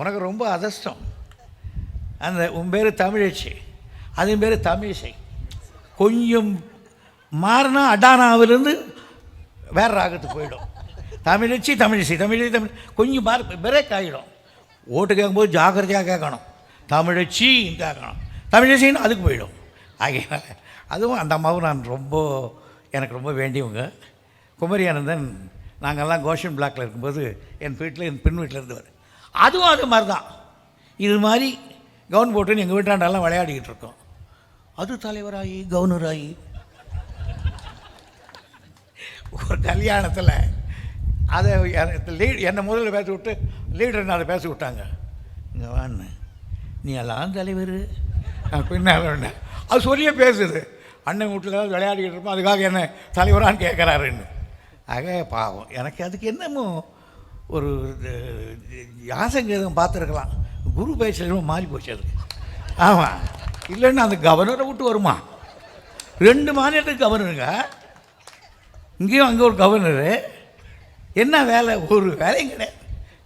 உனக்கு ரொம்ப அதிர்ஷ்டம். அந்த உன் பேர் தமிழச்சி. அதன் பேர் தமிழிசை. கொஞ்சம் மாறினா அடானாவிலிருந்து வேற ராகத்துக்கு போயிடும். தமிழச்சி தமிழிசை தமிழிசை தமிழ் கொஞ்சம் மாறி பிரேக் ஆகிடும். ஓட்டு கேட்கும்போது ஜாக்கிரதையாக கேட்கணும். தமிழச்சி கேட்கணும். தமிழிசைன்னு அதுக்கு போயிடும். ஆகையினால அதுவும் அந்த அம்மாவும் நான் ரொம்ப எனக்கு ரொம்ப வேண்டியவங்க. குமரி ஆனந்தன் நாங்கள்லாம் கோஷன் பிளாக்கில் இருக்கும்போது என் வீட்டில் என் பின் வீட்டில் இருந்தவர் அதுவும் அது மாதிரி தான் இது மாதிரி கவுன் போட்டுன்னு எங்கள் வீட்டாண்டெல்லாம் விளையாடிக்கிட்டு இருக்கோம். அது தலைவராகி கவர்னராகி ஒரு கல்யாணத்தில் அதை லீட் என்னை முதல்ல பேச விட்டு லீடர் அதை பேச விட்டாங்க. இங்கே வான்னு. நீ எல்லாம் தலைவர். பின்னால் அது சொல்லியே பேசுது. அண்ணன் வீட்டில் விளையாடிக்கிட்டு இருப்போம் அதுக்காக என்ன தலைவரான்னு கேட்குறாருன்னு ஆக பாவம். எனக்கு அதுக்கு என்னமோ ஒரு யாசங்கேதம் பார்த்துருக்கலாம். குரு பேசுகிறதும் மாறி போச்சு அது. ஆமாம் இல்லைன்னா அந்த கவர்னரை விட்டு வருமா? ரெண்டு மாநிலத்துக்கு கவர்னருங்க இங்கேயும் அங்கே ஒரு கவர்னரு என்ன வேலை? ஒரு வேலையும் கிடையாது.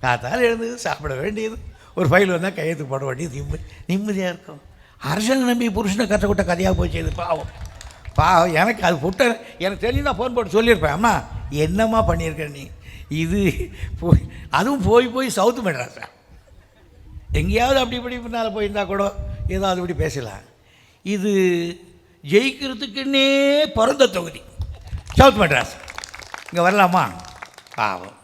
காத்தால் எழுந்து சாப்பிட வேண்டியது. ஒரு ஃபைல் வந்தால் கையெழுத்து போட வேண்டியது. நிம்மதி நிம்மதியாக இருக்கும். அரசனை நம்பி புருஷனை கற்றுக்கிட்ட கதையாக போச்சு இது பாவம். பாவம். எனக்கு அது புட்ட எனக்கு தெரிஞ்சுதான் ஃபோன் போட்டு சொல்லியிருப்பேன். அம்மா என்னம்மா பண்ணியிருக்க நீ? இது போய் அதுவும் போய் போய் சவுத்து மெட்ராஸா எங்கேயாவது அப்படி இப்படி பின்னால் போயிருந்தால் கூட ஏதாவது இப்படி பேசலாம். இது ஜெயிக்கிறதுக்குன்னே பிறந்த தொகுதி. சவுத் மெட்ராஸ். இங்கே வரலாமா? பாவம்.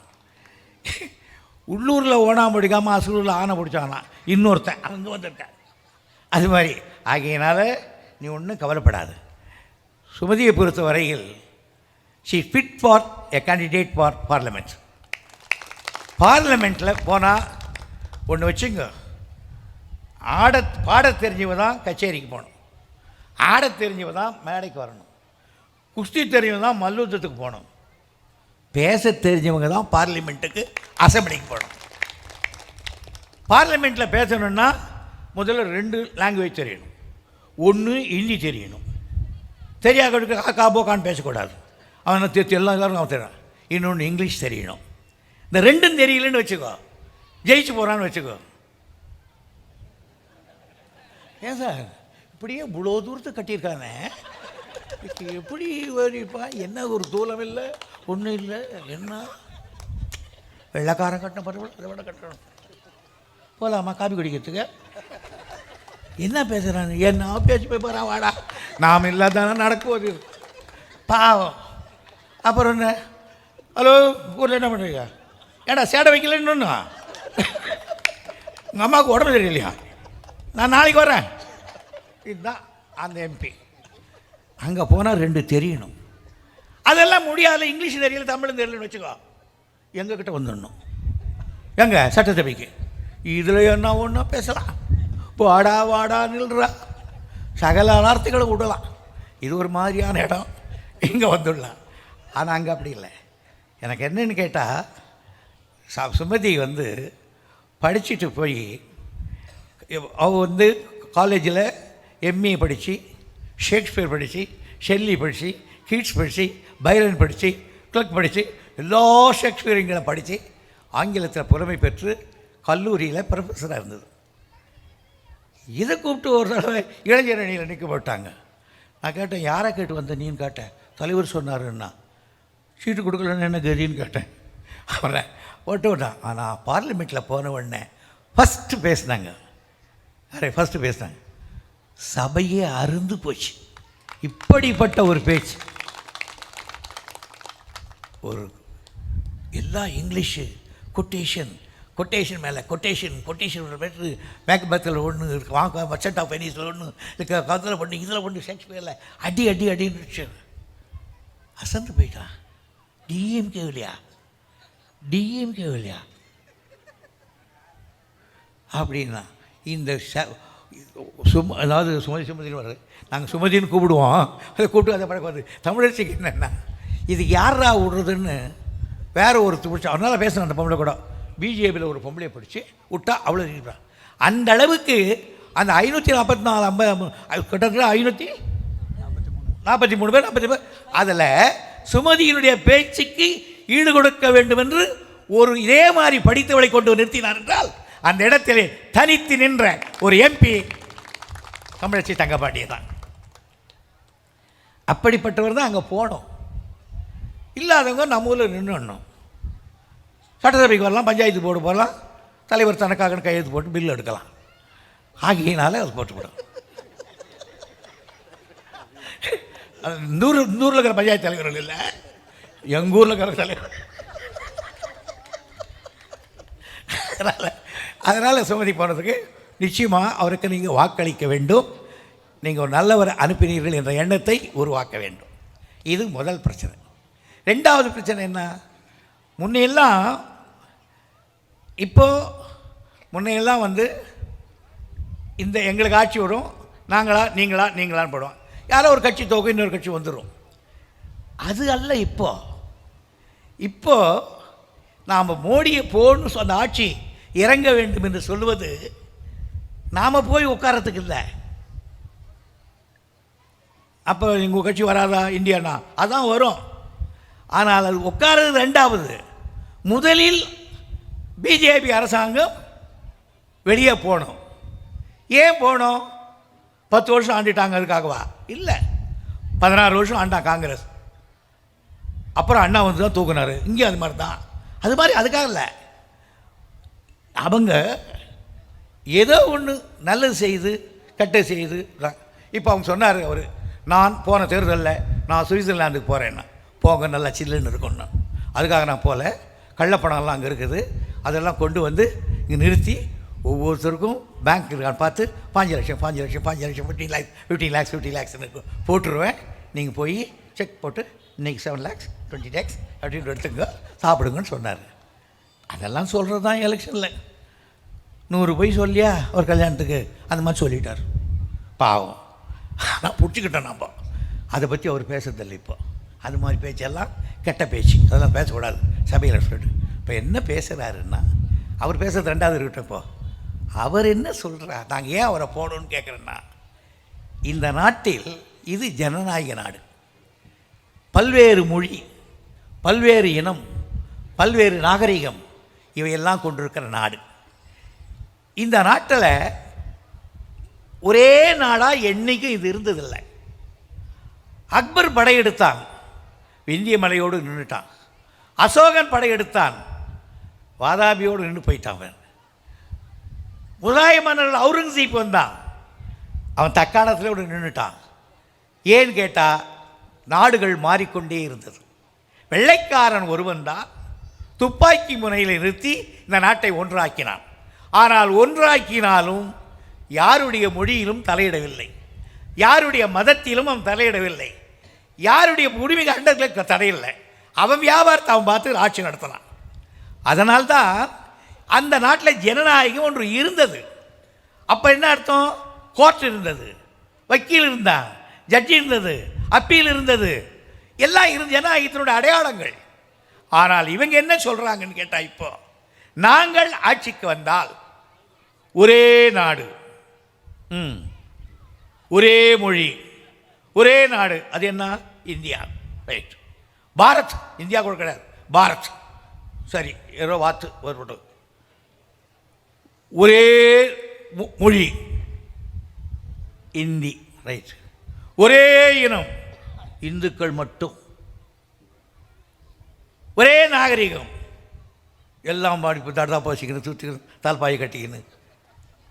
உள்ளூரில் ஓனாம பிடிக்காமல் அசூரில் ஆனை பிடிச்சானா? இன்னொருத்தன் அங்கே வந்திருக்கான். அது மாதிரி. ஆகையினால நீ ஒன்றும் கவலைப்படாது. சுமதியை பொறுத்த வரையில் she fit for a candidate for parliament பார்லிமெண்ட்டில் போனால் ஒன்று வச்சுங்க. ஆட பாட தெரிஞ்சவ தான் கச்சேரிக்கு போகணும். ஆட தெரிஞ்சவ தான் மேடைக்கு வரணும். குஸ்தி தெரிஞ்சவங்க தான் மல்யுத்தத்துக்கு போகணும். பேச தெரிஞ்சவங்க தான் பார்லிமெண்ட்டுக்கு அசம்பிளிக்கு போகணும். பார்லிமெண்ட்டில் பேசணுன்னா முதல்ல ரெண்டு லாங்குவேஜ் தெரியணும். ஒன்று ஹிந்தி தெரியணும். தெரியாதவனுக்கு காக்கா போக்கான்னு பேசக்கூடாது. அவனை தேர்த்து எல்லா எல்லாரும் அவன் தெரியும் இன்னொன்று இங்கிலீஷ் தெரியணும். இந்த ரெண்டும் தெரியலன்னு வச்சுக்கோ. ஜெயிச்சு போகிறான்னு வச்சுக்கோ. ஏன் சார்? இப்படியே இவ்வளோ தூரத்தை கட்டியிருக்கானே? எப்படி வரிப்பா? என்ன ஒரு தூரம் இல்லை? ஒன்றும் இல்லை. என்ன? வெள்ளைக்காரன் கட்டணும் பரவாயில்ல அதை விட கட்டணும். போகலாமா காபி குடிக்கிறதுக்கு? என்ன பேசுகிறான் என்ன பேச்சு போய் போகிறான் வாடா. நாம் இல்லாதானே நடக்குவது பாவம். அப்புறம் என்ன? ஹலோ ஊரில் என்ன பண்ணுறீங்க ஏடா சேடை வைக்கலன்னு உங்கள் அம்மாவுக்கு உடம்பு தெரியலையா நான் நாளைக்கு வரேன். இதுதான் அந்த எம்பி அங்கே போனால் ரெண்டு தெரியணும். அதெல்லாம் முடியாது இங்கிலீஷ் தெரியல தமிழ் தெரியலன்னு வச்சுக்கோ. எங்ககிட்ட வந்துடணும். எங்க? சட்டசபைக்கு. இதில் என்ன ஒன்றா பேசலாம்? வாடா வாடா நில்றா. சகல வார்த்தைகளை விடலாம். இது ஒரு மாதிரியான இடம். இங்கே வந்துடலாம். ஆனால் அங்கே அப்படி இல்லை. எனக்கு என்னன்னு கேட்டால் ச சுமதி வந்து படிச்சுட்டு போய் அவ வந்து காலேஜில் எம்ஏ படித்து ஷேக்ஸ்பியர் படித்து ஷெல்லி படித்து கீட்ஸ் படித்து பைரன் படித்து கிளக் படித்து எல்லா ஷேக்ஸ்பியரிங்களை படித்து ஆங்கிலத்தில் புறமை பெற்று கல்லூரியில் ப்ரொஃபஸராக இருந்தது. இதை கூப்பிட்டு ஒரு தடவை இளைஞர் அணியில் நிற்க போட்டாங்க. நான் கேட்டேன் யாரை கேட்டு வந்த? நீன்னு கேட்டேன் தலைவர் சொன்னாருன்னா சீட்டு கொடுக்கலன்னு என்ன கதின்னு கேட்டேன். அவரை ஓட்டு விட்டான் ஆனால் பார்லிமெண்ட்டில் போன உடனே ஃபஸ்ட்டு பேசினாங்க. அரே ஃபஸ்ட்டு பேசினாங்க. சபையே அருந்து போச்சு. இப்படிப்பட்ட ஒரு பேச்சு. ஒரு எல்லா இங்கிலீஷு கொட்டேஷன் கொட்டேஷன் மேலே கொட்டேஷன் கொட்டேஷன் பெற்று மேக்பத்தில் ஒன்று வாங்க மச்சட் ஆஃப் பெனிஸில் ஒன்று இருக்க கதில் பண்ணு இதில் பண்ணி ஷேக்ஸ்பியரில் அடி அடி அடின்னு அசந்து போயிட்டான். டிஎம்கே இல்லையா டிஎம்கே இல்லையா அப்படின்னா இந்த ச சும அதாவது சுமதி சுமதி வர்றது நாங்கள் சுமதின்னு கூப்பிடுவோம் அதை கூப்பிட்டு அதை பழக்கம் வருது தமிழர்ச்சிக்கு என்னென்னா இது யாரா விடுறதுன்னு வேற ஒரு பிடிச்சா அதனால் பேசணும் அந்த பொம்பளை கூட பிஜேபியில் ஒரு பொம்பளையை பிடிச்சி விட்டா அவ்வளோ இருக்கிறான் அந்த அளவுக்கு அந்த ஐநூற்றி நாற்பத்தி நாலு ஐம்பது கிட்டத்தட்ட ஐநூற்றி நாற்பத்தி மூணு பேர் நாற்பத்தி பேர் அதில் சுமதியினுடைய பேச்சுக்கு ஈடு கொடுக்க வேண்டும் என்று ஒரு இதே மாதிரி படித்தவளை கொண்டு நிறுத்தினார் என்றால் அந்த இடத்திலே தனித்து நின்ற ஒரு எம்பி தமிழச்சி தங்கப்பாண்டிய தான். அப்படிப்பட்டவர் தான் அங்கே போனோம். இல்லாதவங்க நம்ம ஊரில் நின்றுடணும் சட்டசபைக்கு வரலாம் பஞ்சாயத்து போர்டு போகலாம் தலைவர் தனக்காக கையெழுத்து போட்டு பில் எடுக்கலாம். ஆகியனால அது போட்டுவிடும். நூறு நூறில் இருக்கிற பஞ்சாயத்து தலைவர்கள் இல்லை. எங்கள் ஊரில் இருக்கிற தலைவர். அதனால் அதனால் சுமதி போனதுக்கு நிச்சயமாக அவருக்கு நீங்கள் வாக்களிக்க வேண்டும். நீங்கள் ஒரு நல்லவரை அனுப்பினீர்கள் என்ற எண்ணத்தை உருவாக்க வேண்டும். இது முதல் பிரச்சனை. ரெண்டாவது பிரச்சனை என்ன? முன்னையெல்லாம் இப்போ முன்னையெல்லாம் வந்து இந்த எங்களுக்கு ஆட்சி வரும் நாங்களா நீங்களா நீங்களான்னு போடுவோம். யாரோ ஒரு கட்சி தோக்கும் இன்னொரு கட்சி வந்துடும் அது அல்ல இப்போ. இப்போ நாம் மோடியை போன்னு சொன்ன ஆட்சி இறங்க வேண்டும் என்று சொல்லுவது நாம் போய் உட்காரத்துக்கு இல்லை. அப்போ எங்கள் கட்சி வராதா? இந்தியானா? அதான் வரும். ஆனால் அது உட்கார்றது ரெண்டாவது. முதலில் பிஜேபி அரசாங்கம் வெளியே போகணும். ஏன் போனோம் பத்து வருஷம் ஆண்டிட்டாங்க அதுக்காகவா? இல்லை. பதினாறு வருஷம் ஆண்டான் காங்கிரஸ். அப்புறம் அண்ணா வந்து தான் தூக்குனாரு. இங்கே அது மாதிரி தான் அது மாதிரி அதுக்காக இல்லை. அவங்க ஏதோ ஒன்று நல்லது செய்து கெட்ட செய்து இப்போ அவங்க சொன்னார் அவர் நான் போன தேர்தலில் நான் சுவிட்சர்லாந்துக்கு போகிறேன்னா போங்க நல்லா சில்லுன்னு இருக்கும்னா அதுக்காக நான் போகல கள்ளப்பணம்லாம் அங்கே இருக்குது. அதெல்லாம் கொண்டு வந்து இங்கே நிறுத்தி ஒவ்வொருத்தருக்கும் பேங்க் இருக்கான்னு பார்த்து பாஞ்சு லட்சம் பாஞ்சு லட்சம் பாஞ்சு லட்சம் fifteen lakhs fifteen lakhs fifty லேக்ஸ்னு போட்டுருவேன். நீங்கள் போய் செக் போட்டு இன்றைக்கி செவன் லேக்ஸ் டுவெண்ட்டி லேக்ஸ் அப்படின்னு எடுத்துங்க சாப்பிடுங்கன்னு சொன்னார். அதெல்லாம் சொல்கிறது தான் எலெக்ஷனில் நூறு போய் சொல்லியா? ஒரு கல்யாணத்துக்கு. அந்த மாதிரி சொல்லிட்டார். பாவம். ஆனால் பிடிச்சிக்கிட்டேன் நம்ம அதை பற்றி அவர் பேசுறதில்லை இப்போ. அது மாதிரி பேச்செல்லாம் கெட்ட பேச்சு. அதெல்லாம் பேசக்கூடாது. சபையில் சொல்லிட்டு. இப்போ என்ன பேசுகிறாருன்னா அவர் பேசுறது ரெண்டாவது இருக்கட்டும் இப்போ. அவர் என்ன சொல்கிறார் நாங்கள் ஏன் அவரை போகணும்னு கேட்குறேன்னா இந்த நாட்டில் இது ஜனநாயக நாடு. பல்வேறு மொழி பல்வேறு இனம் பல்வேறு நாகரிகம் இவையெல்லாம் கொண்டிருக்கிற நாடு. இந்த நாட்டில் ஒரே நாடாக என்றைக்கும் இது இருந்ததில்லை. அக்பர் படையெடுத்தான் விந்திய மலையோடு நின்றுட்டான் அசோகன் படையெடுத்தான் வாதாபியோடு நின்று போயிட்டான் அவன். முகலாய மன்னர் அவுரங்கசீப் வந்தான் அவன் தக்காணத்திலோடு நின்றுட்டான் ஏன்னு கேட்டால் நாடுகள் மாறிக்கொண்டே இருந்தது. வெள்ளைக்காரன் ஒருவன் தான் துப்பாக்கி முனையில் நிறுத்தி இந்த நாட்டை ஒன்றாக்கினான். ஆனால் ஒன்றாக்கினாலும் யாருடைய மொழியிலும் தலையிடவில்லை. யாருடைய மதத்திலும் அவன் தலையிடவில்லை. யாருடைய உரிமை கண்டத்தில் தடையில்லை அவன் வியாபாரத்தை அவன் பார்த்து ஆட்சி நடத்தலாம் அதனால்தான் அந்த நாட்டில் ஜனநாயகம் ஒன்று இருந்தது. அப்போ என்ன அர்த்தம்? கோர்ட் இருந்தது. வக்கீல் இருந்தான் ஜட்ஜி இருந்தது அப்பீல் இருந்தது. எல்லாம் இருந்து ஜனநாயகத்தினுடைய அடையாளங்கள். ஆனால் இவங்க என்ன சொல்கிறாங்கன்னு கேட்டால் இப்போ நாங்கள் ஆட்சிக்கு வந்தால் ஒரே நாடு. ஒரே மொழி. ஒரே நாடு. அது என்ன? இந்தியா. ரைட் பாரத். இந்தியா கூட கிடையாது பாரத். சரி ஏதோ வாத்து ஒரு ஒரே மொழி. இந்தி. ரைட் ஒரே இனம். இந்துக்கள் மட்டும். ஒரே நாகரிகம். எல்லாம் பாடி தடா தடதா சுற்றிக்கணும் தால்பாயை கட்டிக்கணும்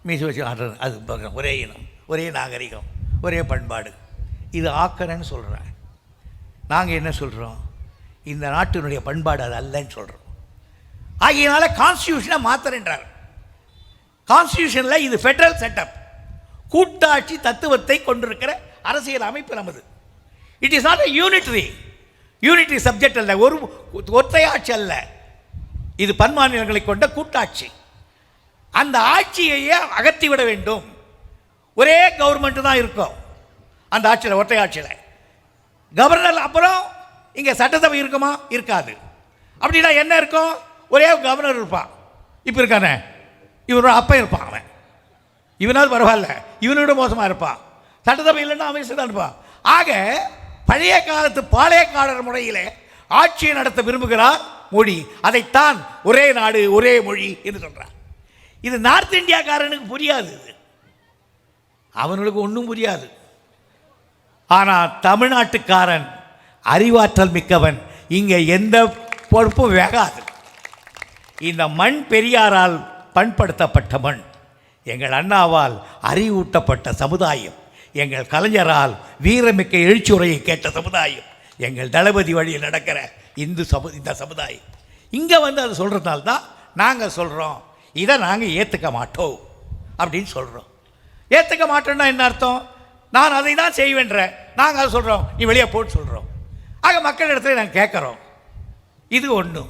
மீசி வச்சு ஆடுறது. அது பார்க்கணும். ஒரே இனம். ஒரே நாகரிகம். ஒரே பண்பாடு. இது ஆக்கறேன்னு சொல்கிறேன் நாங்கள் என்ன சொல்கிறோம் இந்த நாட்டினுடைய பண்பாடு அது அல்லன்னு சொல்கிறோம் ஆகையினால கான்ஸ்டியூஷனை மாத்திரன்றார் கான்ஸ்டியூஷனில் இது ஃபெடரல் செட்டப் கூட்டாட்சி தத்துவத்தை கொண்டிருக்கிற அரசியல் அமைப்பு நமது. It is not a unitary unitary subject அல்ல. ஒரு ஒற்றையாட்சி அல்ல. இது பன்மாநிலங்களை கொண்ட கூட்டாட்சி. அந்த ஆட்சியையே அகற்றி விட வேண்டும். ஒரே கவர்மெண்ட் தான் இருக்கும். அந்த ஆட்சியில் ஒற்றையாட்சியில். கவர்னர் அப்புறம் இங்கே சட்டசபை இருக்குமா? இருக்காது. அப்படின்னா என்ன இருக்கும்? ஒரே கவர்னர் இருப்பான். இப்போ இருக்கானே? இவனோட அப்பன் இருப்பான் அவன். இவனாவது பரவாயில்ல. இவனோட மோசமாக இருப்பான். சட்டசபை இல்லைன்னா அவன் தான் இருப்பான். ஆக பழைய காலத்து பாளையக்காரர் முறையில் ஆட்சியை நடத்த விரும்புகிறார் மொழி அதைத்தான் ஒரே நாடு ஒரே மொழி என்று சொல்கிறார் இது நார்த் இந்தியாக்காரனுக்கு புரியாது இது. அவனுக்கு ஒன்றும் புரியாது. ஆனால் தமிழ்நாட்டுக்காரன் அறிவாற்றல் மிக்கவன். இங்கே எந்த பொறுப்பும் வேகாது. இந்த மண் பெரியாரால் பண்படுத்தப்பட்ட மண். எங்கள் அண்ணாவால் அறிவூட்டப்பட்ட சமுதாயம். எங்கள் கலைஞரால் வீரமிக்க எழுச்சியுரையை கேட்ட சமுதாயம். எங்கள் தளபதி வழியில் நடக்கிற இந்து சமு இந்த சமுதாயம். இங்கே வந்து அது சொல்கிறதுனால தான் நாங்கள் சொல்கிறோம் இதை நாங்கள் ஏற்றுக்க மாட்டோம் அப்படின்னு சொல்கிறோம் ஏற்றுக்க மாட்டோம்னா என்ன அர்த்தம்? நான் அதை தான் செய்வேன்றேன் நாங்கள் அதை சொல்கிறோம் நீ வெளியே போட்டு சொல்கிறோம் ஆக மக்கள் இடத்துல நாங்கள் கேட்குறோம். இது ஒன்று